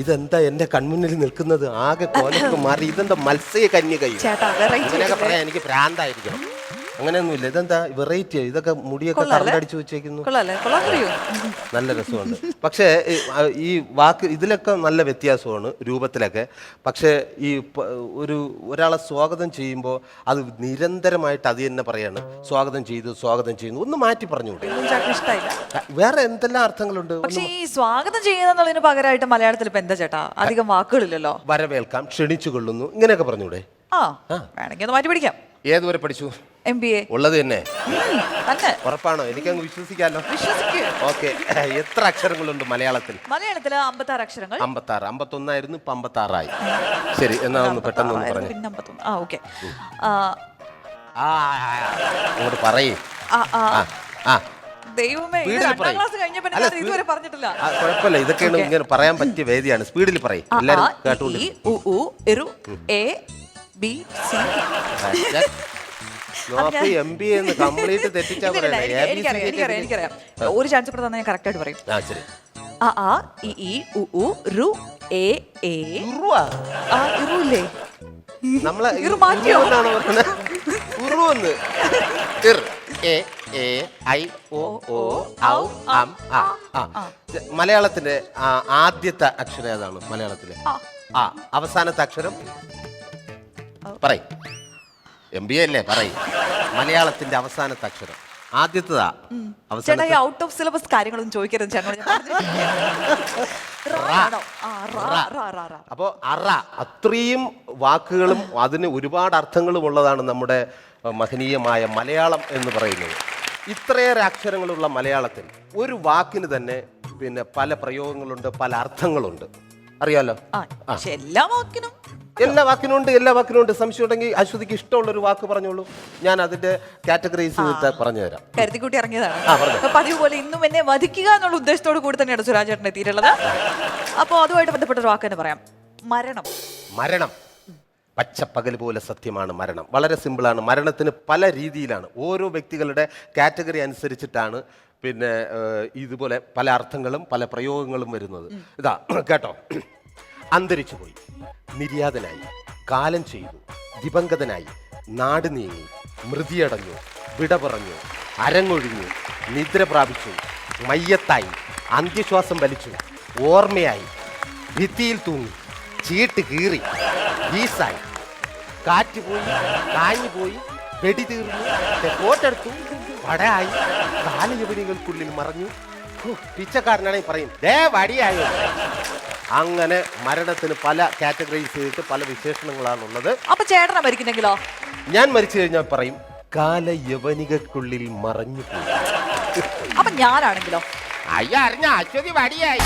ഇതെന്താ എന്റെ കൺമുന്നിൽ നിൽക്കുന്നത്? ആകെ കോലൊക്കെ മാറി ഇതെന്താ മത്സ്യ കന്യകയും പറയാൻ എനിക്ക് ഭ്രാന്തായിരിക്കണം. അങ്ങനെയൊന്നുമില്ല. ഇതെന്താ വെറൈറ്റി ഇതൊക്കെ മുടിയൊക്കെ? കറണ്ടടിച്ചു വെച്ചേക്കുന്നു. നല്ല രസമുണ്ട്. പക്ഷേ ഈ, വാക്ക് ഇതിലൊക്കെ നല്ല വ്യത്യാസമാണ് രൂപത്തിലൊക്കെ. പക്ഷേ ഈ ഒരു ഒരാളെ സ്വാഗതം ചെയ്യുമ്പോൾ അത് നിരന്തരമായിട്ട് അത് തന്നെ പറയാണ്. സ്വാഗതം ചെയ്തു സ്വാഗതം ചെയ്യുന്നു. ഒന്ന് മാറ്റി ഇഷ്ടമായില്ല വേറെ എന്തെല്ലാം അർത്ഥങ്ങളുണ്ട്? പക്ഷെ ഈ സ്വാഗതം ചെയ്യുന്നതിന് പകരമായിട്ട് മലയാളത്തിൽ ഇപ്പൊ എന്താ ചേട്ടാ? അധികം വാക്കുകളില്ലല്ലോ. വരവേൽക്കാം. ക്ഷണിച്ചു കൊള്ളുന്നു. ഇങ്ങനെയൊക്കെ പറഞ്ഞൂടെ ആ. വേണമെങ്കിൽ ഒന്ന് മാറ്റി പിടിക്കാം. ഏതുവരെ പഠിച്ചു? എം ബി എ ഉള്ളത് തന്നെ. തന്നെ. ഉറപ്പാണോ? എനിക്കങ്ങ് വിശ്വസിക്കാലോ? വിശ്വസിക്കൂ. ഓക്കെ. എത്ര അക്ഷരങ്ങളുണ്ട് മലയാളത്തിൽ? മലയാളത്തിൽ അമ്പത്തി ആറ് അക്ഷരങ്ങൾ. അമ്പത്താറ്. അമ്പത്തൊന്നായിരുന്നു ഇപ്പൊ അമ്പത്താറായി. ശരി എന്നാ ഒന്ന് പെട്ടെന്ന് ഒന്ന് പറഞ്ഞു. പിന്നെ അമ്പത്തൊന്ന്. ആ ഓക്കെ. അങ്ങോട്ട് പറയേ. ദൈവമേ രണ്ടാം ക്ലാസ് അല്ല, ഇതുവരെ പറഞ്ഞിട്ടില്ല. കുഴപ്പമില്ല. ഇതൊക്കെയാണ് ഇങ്ങനെ പറയാൻ പറ്റിയ വേദിയാണ്. സ്പീഡിൽ പറയും. എല്ലാവരും കേട്ടോണ്ട് ബി, സി. നോക്കി എം ബി എന്ന് കംപ്ലീറ്റ് തെറ്റിച്ചാ ഇല്ല, ഇല്ല, എനിക്ക് എനിക്കറിയാം എനിക്കറിയാം. എനിക്കറിയാം ഒരു ചാൻസ് കൂടെ തന്നെ ഞാൻ കറക്റ്റ് ആയിട്ട് പറയും. ആ ശരി. ആ ആ ഇ ഇ ഉ ഉ രു എ എ. ഉറുവാ? ആ ഇറു ഇല്ലേ? നമ്മളെ ഇറു മാറ്റിയോ? എന്നാണ് പറയുന്നത് ഉറുവെന്ന്. ഇർ എ എ ഐ ഒ ഓ ഔ അം ആ ആ മലയാളത്തിന്റെ ആദ്യത്തെ അക്ഷരം ഏതാണ് മലയാളത്തിലെ. ആ. അവസാനത്തെ അക്ഷരം പറയ്. എം ബി അല്ലേ? പറയും. മലയാളത്തിന്റെ അവസാനത്തെ അക്ഷരം. ആദ്യത്തതാ ചേട്ടാ അവസാന ഈ ഔട്ട് ഓഫ് സിലബസ് കാര്യങ്ങളൊന്നും ചോദിക്കരുത്. അപ്പോൾ അറ. അത്രയും വാക്കുകളും അതിന് ഒരുപാട് അർത്ഥങ്ങളും ഉള്ളതാണ് നമ്മുടെ മഹനീയമായ മലയാളം എന്ന് പറയുന്നത്. ഇത്രയേറെ അക്ഷരങ്ങളുള്ള മലയാളത്തിൽ ഒരു വാക്കിന് തന്നെ പിന്നെ പല പ്രയോഗങ്ങളുണ്ട് പല അർത്ഥങ്ങളുണ്ട്. അറിയാലോ? എല്ലാ വാക്കിനും എല്ലാ വാക്കിനും ഉണ്ട് എല്ലാ വാക്കിനും ഉണ്ട് സംശയം ഉണ്ടെങ്കിൽ അശ്വതിക്ക് ഇഷ്ടമുള്ള ഒരു വാക്ക് പറഞ്ഞോളൂ. ഞാൻ അതിന്റെ കാറ്റഗറൈസ് ചെയ്തിട്ട് പറഞ്ഞു തരാം കരുതിക്കൂട്ടി ഇറങ്ങിയതാണ്. ആ, അപ്പൊ പതിവ് പോലെ ഇന്നും എന്നെ വധിക്കുക എന്നുള്ള ഉദ്ദേശത്തോട് കൂടി തന്നെയാണ് സുരാജേട്ടൻ എത്തിയിട്ടുള്ളത്. അപ്പോൾ അതുമായിട്ട് ബന്ധപ്പെട്ട ഒരു വാക്ക് തന്നെ പറയാം. മരണം. മരണം. പച്ചപ്പകൽ പോലെ സത്യമാണ് മരണം. വളരെ സിമ്പിളാണ്. മരണത്തിന് പല രീതിയിലാണ്. ഓരോ വ്യക്തികളുടെ കാറ്റഗറി അനുസരിച്ചിട്ടാണ് പിന്നെ ഇതുപോലെ പല അർത്ഥങ്ങളും പല പ്രയോഗങ്ങളും വരുന്നത്. ഇതാ കേട്ടോ. അന്തരിച്ചു പോയി. നിര്യാതനായി കാലം ചെയ്തു ദിവംഗതനായി നാട് നീങ്ങി മൃതിയടഞ്ഞു വിട പറഞ്ഞു അരങ്ങൊഴിഞ്ഞു നിദ്ര പ്രാപിച്ചു മയ്യത്തായി അന്ത്യശ്വാസം വലിച്ചു ഓർമ്മയായി ഭിത്തിയിൽ തൂങ്ങി ചീട്ട് കീറി വീസായി കാറ്റ് പോയി കാഞ്ഞു പോയി വെടി തീർന്നു തെക്കോട്ടെടുത്തു പടയായി കാലയവനികൾക്കുള്ളിൽ മറഞ്ഞു. പിച്ചക്കാരനാണെങ്കിൽ പറയും. ദേ വടിയായോ? അങ്ങനെ മരണത്തിന് പല കാറ്റഗറീസ് ചെയ്തിട്ട് പല വിശേഷണങ്ങളാണുള്ളത്. അപ്പൊ ചേട്ടനെ മരിക്കുന്നെങ്കിലോ? ഞാൻ മരിച്ചു കഴിഞ്ഞാൽ പറയും കാലയവനികക്കുള്ളിൽ മറഞ്ഞു പോയി. അപ്പൊ ഞാനാണെങ്കിലോ? അയ്യ അറിഞ്ഞ അശ്വതി വടിയായി.